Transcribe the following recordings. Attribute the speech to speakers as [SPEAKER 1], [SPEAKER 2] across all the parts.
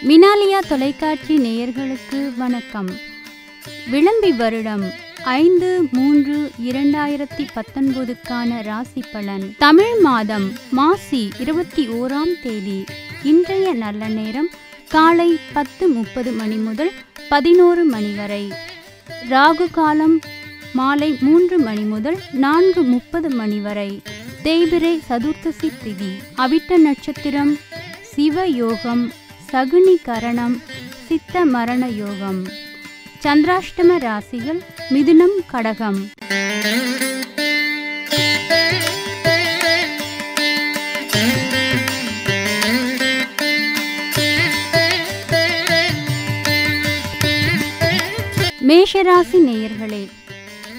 [SPEAKER 1] மினாலியா தொலைக்காட்சி நேயர்களுக்கு வணக்கம். விளம்பி வருடம் ஐந்து மூன்று இரண்டாயிரத்தி பத்தொன்பதுக்கான ராசி பலன். தமிழ் மாதம் மாசி இருபத்தி ஓராம் தேதி. இன்றைய நல்ல நேரம் காலை பத்து முப்பது மணி முதல் பதினோரு மணி வரை. ராகு காலம் மாலை மூன்று மணி முதல் நான்கு முப்பது மணி வரை. தேய்பிரை சதுர்த்தசி திதி. அவிட்ட நட்சத்திரம் சிவ யோகம் சகுனி கரணம் சித்த மரண யோகம். சந்திராஷ்டம ராசிகள் மிதுனம் கடகம். மேஷராசி நேயர்களே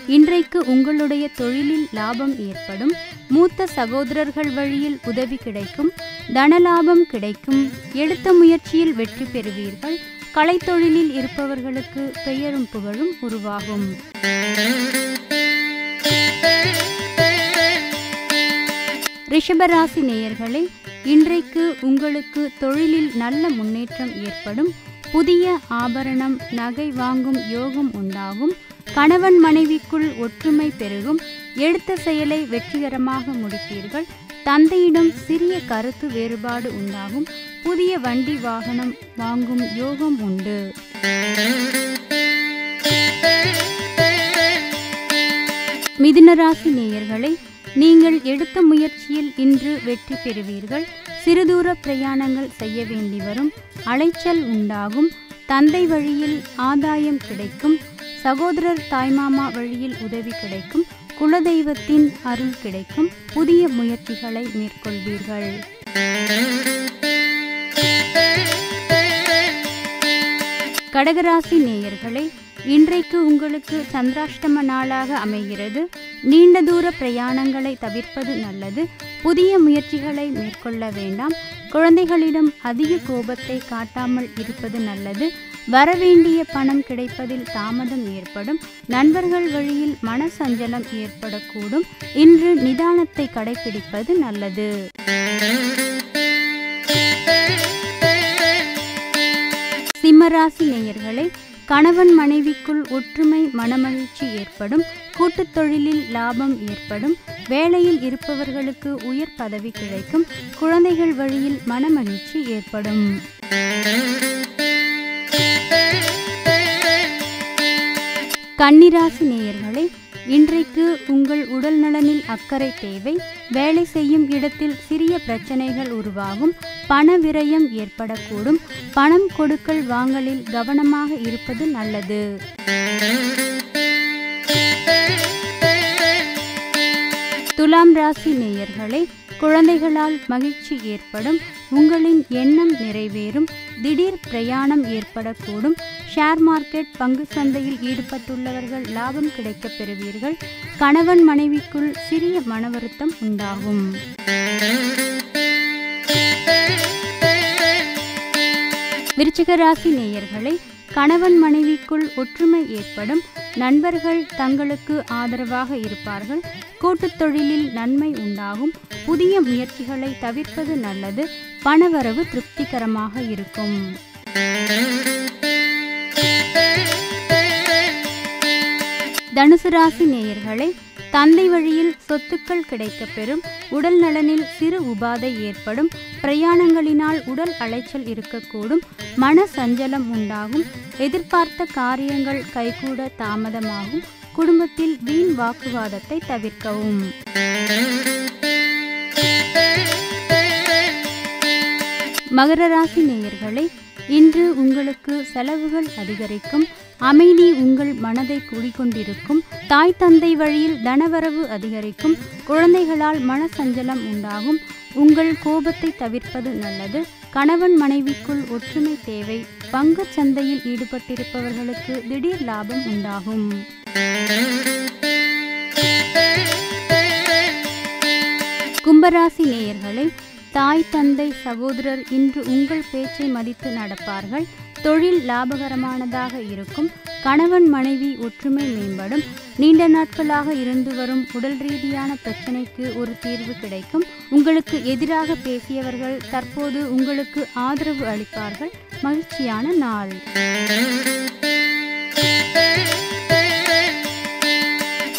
[SPEAKER 1] இன்றைக்கு உங்களுடைய தொழிலில் லாபம் ஏற்படும். மூத்த சகோதரர்கள் வழியில் உதவி கிடைக்கும். தனலாபம் கிடைக்கும். எடுத்த முயற்சியில் வெற்றி பெறுவீர்கள். கலைத்தொழிலில் இருப்பவர்களுக்கு பெயரும் புகழும் உருவாகும். ரிஷபராசி நேயர்களே இன்றைக்கு உங்களுக்கு தொழிலில் நல்ல முன்னேற்றம் ஏற்படும். புதிய ஆபரணம் நகை வாங்கும் யோகம் உண்டாகும். கணவன் மனைவிக்குள் ஒற்றுமை பெருகும். எடுத்த செயலை வெற்றிகரமாக முடிப்பீர்கள். தந்தையிடம் சிறிய கருத்து வேறுபாடு உண்டாகும். புதிய வண்டி வாகனம் வாங்கும் யோகம் உண்டு. மிதுனராசி நேயர்களை நீங்கள் எடுத்த முயற்சியில் இன்று வெற்றி பெறுவீர்கள். சிறுதூர பிரயாணங்கள் செய்ய வேண்டி வரும். அலைச்சல் உண்டாகும். தந்தை வழியில் ஆதாயம் கிடைக்கும். சகோதரர் தாய்மாமா வழியில் உதவி கிடைக்கும் குலதெய்வத்தின் அருள் கிடைக்கும் புதிய முயற்சிகளை மேற்கொள்வீர்கள். கடகராசி நேயர்களே இன்றைக்கு உங்களுக்கு சந்திராஷ்டம நாளாக அமைகிறது. நீண்ட தூர பிரயாணங்களை தவிர்ப்பது நல்லது. புதிய முயற்சிகளை மேற்கொள்ள வேண்டாம். குழந்தைகளிடம் அதிக கோபத்தை காட்டாமல் இருப்பது நல்லது. வரவேண்டிய பணம் கிடைப்பதில் தாமதம் ஏற்படும். நண்பர்கள் வழியில் மனசஞ்சலம் ஏற்படக்கூடும். இன்று நிதானத்தை கடைபிடிப்பது நல்லது. சிம்மராசி நேயர்களை கணவன் மனைவிக்குள் ஒற்றுமை மனமகிழ்ச்சி ஏற்படும். கூட்டுத் தொழிலில் லாபம் ஏற்படும். வேலையில் இருப்பவர்களுக்கு உயர் பதவி கிடைக்கும். குழந்தைகள் வழியில் மனமகிழ்ச்சி ஏற்படும். கன்னிராசி நேயர்களை இன்றைக்கு உங்கள் உடல் நலனில் அக்கறை தேவை. வேலை செய்யும் இடத்தில் சிறிய பிரச்சனைகள் உருவாகும். பண விரயம் ஏற்படக்கூடும். பணம் கொடுக்கல் வாங்கலில் கவனமாக இருப்பது நல்லது. துலாம் ராசி நேயர்களே குழந்தைகளால் மகிழ்ச்சி ஏற்படும் உங்களின் எண்ணம் நிறைவேறும் திடீர் பிரயாணம் ஏற்படக்கூடும் ஷேர் மார்க்கெட் பங்கு சந்தையில் ஈடுபட்டுள்ளவர்கள் லாபம் கிடைக்கப் பெறுவீர்கள் கணவன் மனைவிக்குள் சிறிய மன வருத்தம் உண்டாகும். விருச்சிக ராசி நேயர்களை கணவன் மனைவிக்குள் ஒற்றுமை ஏற்படும் நண்பர்கள் தங்களுக்கு ஆதரவாக இருப்பார்கள். கூட்டுத் தொழிலில் நன்மை உண்டாகும். புதிய முயற்சிகளை தவிர்ப்பது நல்லது. பணவரவு திருப்திகரமாக இருக்கும். தனுசு ராசி நேயர்களை தந்தை வழியில் சொத்துக்கள் கிடைக்கப்பெறும் உடல் நலனில் சிறு உபாதை ஏற்படும் பிரயாணங்களினால் உடல் அலைச்சல் இருக்கக்கூடும் மன சஞ்சலம் உண்டாகும் எதிர்பார்த்த காரியங்கள் கைகூட தாமதமாகும் குடும்பத்தில் வீண் வாக்குவாதத்தை தவிர்க்கவும். மகர ராசி நேயர்களை இன்று உங்களுக்கு செலவுகள் அதிகரிக்கும் அமைதி உங்கள் மனதை குடிக்கொண்டிருக்கும் தாய் தந்தை வழியில் தனவரவு அதிகரிக்கும். குழந்தைகளால் மனசஞ்சலம் உண்டாகும். உங்கள் கோபத்தை தவிர்ப்பது நல்லது. கணவன் மனைவிக்குள் ஒற்றுமை தேவை. பங்கு சந்தையில் ஈடுபட்டிருப்பவர்களுக்கு திடீர் லாபம் உண்டாகும். கும்பராசி நேயர்களை தாய் தந்தை சகோதரர் இன்று உங்கள் பேச்சை மதித்து நடப்பார்கள். தொழில் லாபகரமானதாக இருக்கும். கணவன் மனைவி ஒற்றுமை மேம்படும். நீண்ட நாட்களாக இருந்து வரும் உடல் ரீதியான பிரச்சனைக்கு ஒரு தீர்வு கிடைக்கும். உங்களுக்கு எதிராக பேசியவர்கள் தற்போது உங்களுக்கு ஆதரவு அளிப்பார்கள். மகிழ்ச்சியான நாள்.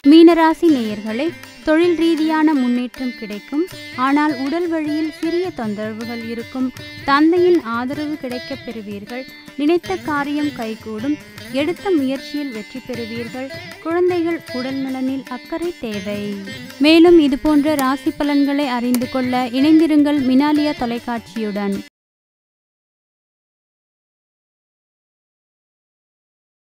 [SPEAKER 1] மீனராசி நேயர்களை தொழில் ரீதியான முன்னேற்றம் கிடைக்கும். ஆனால் உடல் வழியில் சிறிய தொந்தரவுகள் இருக்கும். தந்தையின் ஆதரவு கிடைக்கப் பெறுவீர்கள். நினைத்த காரியம் கைகூடும். எடுத்த முயற்சியில் வெற்றி பெறுவீர்கள். குழந்தைகள் உடல் நலனில் அக்கறை தேவை. மேலும் இதுபோன்ற ராசி பலன்களை அறிந்து கொள்ள இணைந்திருங்கள் மினாலியா தொலைக்காட்சியுடன்.